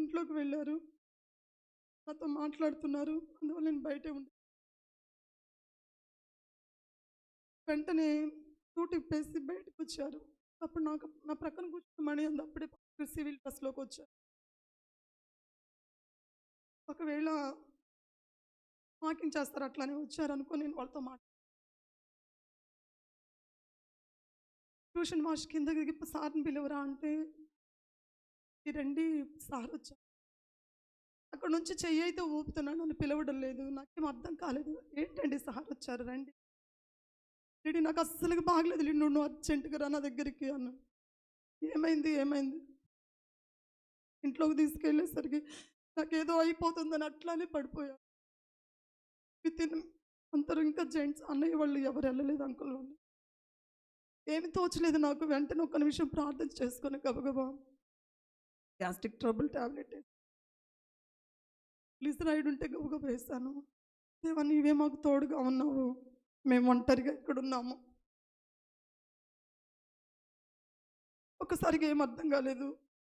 ఇంట్లోకి వెళ్ళారు. నాతో మాట్లాడుతున్నారు. అందువల్ల నేను బయటే ఉండే. వెంటనే సూట్ ఇప్పేసి బయటకు వచ్చారు. అప్పుడు నాకు నా ప్రక్కన కూర్చున్న మణి అంది అప్పుడే సివిల్ బస్లోకి వచ్చారు. ఒకవేళ వాకింగ్ చేస్తారు అట్లానే వచ్చారు అనుకో నేను వాళ్ళతో మాట్లాడు ట్యూషన్ మాస్ కింద దిగి సార్ని పిలువరా అంటే రండి సార్ వచ్చా అక్కడ నుంచి చెయ్యి అయితే ఊపుతున్నాను నన్ను పిలవడం లేదు నాకేం అర్థం కాలేదు. ఏంటండి సార్ వచ్చారు రండి. లేడీ నాకు అస్సలుగా బాగలేదు లేడు నువ్వు అర్జెంటుగా రా నా దగ్గరికి అన్నాను ఏమైంది? ఏమైంది? ఇంట్లోకి తీసుకెళ్ళేసరికి నాకేదో అయిపోతుందని అట్లానే పడిపోయా. విత్ ఇన్ అందరూ ఇంకా జెంట్స్ అన్నయ్య వాళ్ళు ఎవరు వెళ్ళలేదు అంకుల్ వాళ్ళు ఏమి తోచలేదు నాకు. వెంటనే ఒక్క నిమిషం ప్రార్థన చేసుకొని గబగబా గ్యాస్ట్రిక్ ట్రబుల్ టాబ్లెట్. లిజరైడ్ ఉంటే గబగబ వేసాను దేవా నీవే మాకు తోడుగా ఉన్నావు. మేము ఒంటరిగా ఇక్కడ ఉన్నాము ఒక్కసారిగా ఏం అర్థం కాలేదు.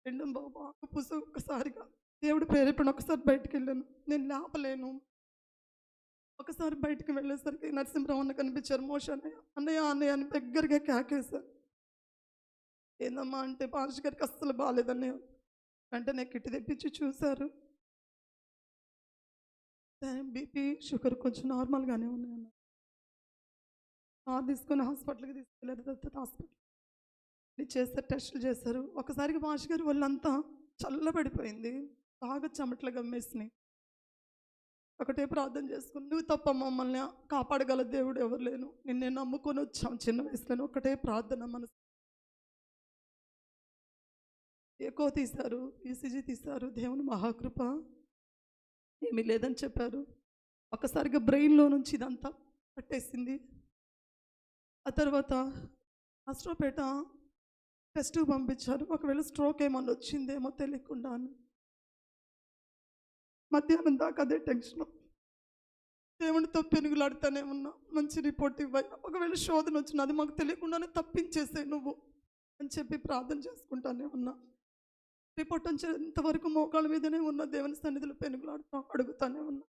రెండు బాబా పుస ఒకసారిగా దేవుడు ప్రేరేపణ ఒకసారి బయటికి వెళ్ళాను నేను లేపలేను ఒకసారి బయటికి వెళ్ళేసరికి నరసింహరావు అన్న కనిపించారు. మోష అన్నయ్య అన్నయ్య అన్నయ్య అని దగ్గరగా కేకేశారు. ఏందమ్మా అంటే పార్షి గారికి అస్సలు బాగాలేదన్నయ్య వెంటనే కిట్టి తెప్పించి చూశారు. బీపీ షుగర్ కొంచెం నార్మల్గానే ఉన్నాయన్న కార్ తీసుకొని హాస్పిటల్కి తీసుకెళ్ళారు దత్తత హాస్పిటల్. ఇది చేస్తారు టెస్టులు చేశారు. ఒకసారికి మాష్ గారు వాళ్ళంతా చల్లబడిపోయింది. బాగా చెమట్ల గమ్మేసినాయి. ఒకటే ప్రార్థన చేసుకుని నువ్వు తప్ప మమ్మల్ని కాపాడగల దేవుడు ఎవరు లేను నిన్నే నమ్ముకొని వచ్చాం. చిన్న వయసులో ఒకటే ప్రార్థన మనసు ఎక్కువ తీశారు ఈసీజీ తీశారు దేవుని మహాకృప ఏమీ లేదని చెప్పారు. ఒక్కసారిగా బ్రెయిన్లో నుంచి ఇదంతా పట్టేసింది. ఆ తర్వాత అస్ట్రోపేట టెస్ట్ పంపించారు. ఒకవేళ స్ట్రోక్ ఏమన్నా వచ్చిందేమో తెలియకుండా మధ్యాహ్నం దాకా అదే టెన్షన్. దేవునితో పెనుగులాడుతూనే ఉన్నా మంచి రిపోర్ట్ ఇవ్వాలి ఒకవేళ శోధన వచ్చిన అది మాకు తెలియకుండానే తప్పించేసే నువ్వు అని చెప్పి ప్రార్థన చేసుకుంటానే ఉన్నా. రిపోర్ట్ వచ్చేంతవరకు మోకాళ్ళ మీదనే ఉన్న దేవుని సన్నిధిలో పెనుగులాడుతా అడుగుతానే ఉన్నా.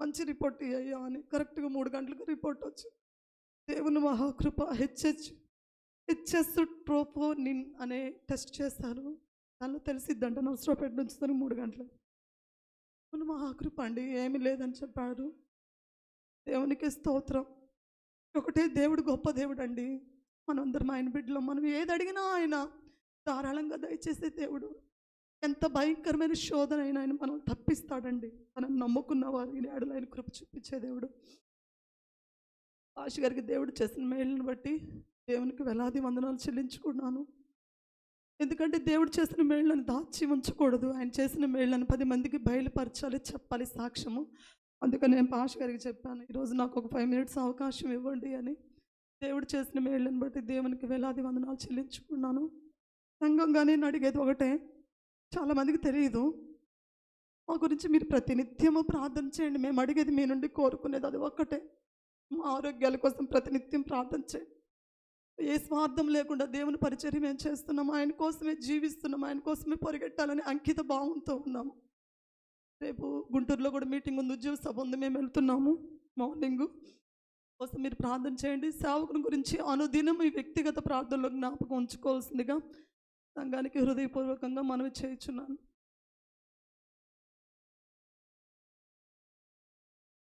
మంచి రిపోర్ట్ అయ్యా అని. కరెక్ట్గా మూడు గంటలకు రిపోర్ట్ వచ్చి దేవుని మహాకృప హెచ్హెచ్ హెచ్ఎస్ ట్రోపో నిన్ అనే టెస్ట్ చేస్తారు దానిలో తెలిసిద్దంట నర్సరావుపేట నుంచి మూడు గంటలకు. దేవుని మహాకృప అండి ఏమీ లేదని చెప్పారు దేవునికి స్తోత్రం. ఒకటే దేవుడు గొప్ప దేవుడు అండి మనందరం ఆయన బిడ్డలో. మనం ఏది అడిగినా ఆయన ధారాళంగా దయచేసే దేవుడు. ఎంత భయంకరమైన శోధన అయినా ఆయన మనం తప్పిస్తాడండి. మనం నమ్ముకున్న వారి ఏడలు ఆయన కృప చూపించే దేవుడు. ఆశ గారికి దేవుడు చేసిన మేళ్ళను బట్టి దేవునికి వేలాది వందనాలు చెల్లించుకున్నాను. ఎందుకంటే దేవుడు చేసిన మేళ్ళను దాచి ఉంచకూడదు. ఆయన చేసిన మేళ్ళని పది మందికి బయలుపరచాలి చెప్పాలి సాక్ష్యము. అందుకని నేను పాష గారికి చెప్పాను ఈరోజు నాకు ఒక ఫైవ్ మినిట్స్ అవకాశం ఇవ్వండి అని. దేవుడు చేసిన మేళ్ళని బట్టి దేవునికి వేలాది వందనాలు చెల్లించుకున్నాను. సంఘంగానే నేను అడిగేది ఒకటే చాలామందికి తెలియదు మా గురించి మీరు ప్రతినిత్యము ప్రార్థన చేయండి. మేము అడిగేది మీ నుండి కోరుకునేది అది ఒక్కటే. మా ఆరోగ్యాల కోసం ప్రతినిత్యం ప్రార్థన చేయండి. ఏ స్వార్థం లేకుండా దేవుని పరిచర్య మేము చేస్తున్నాం. ఆయన కోసమే జీవిస్తున్నాం. ఆయన కోసమే పరిగెట్టాలని అంకిత భావంతో ఉన్నాము. రేపు గుంటూరులో కూడా మీటింగ్ ఉంది. ఉద్యోగ సభ ఉంది. మేము వెళ్తున్నాము. మార్నింగ్. కోసం మీరు ప్రార్థన చేయండి. సేవకుని గురించి అనుదినం మీ వ్యక్తిగత ప్రార్థనలో జ్ఞాపకం ఉంచుకోవాల్సిందిగా సంఘానికి హృదయపూర్వకంగా మనవి చేయుచున్నాను.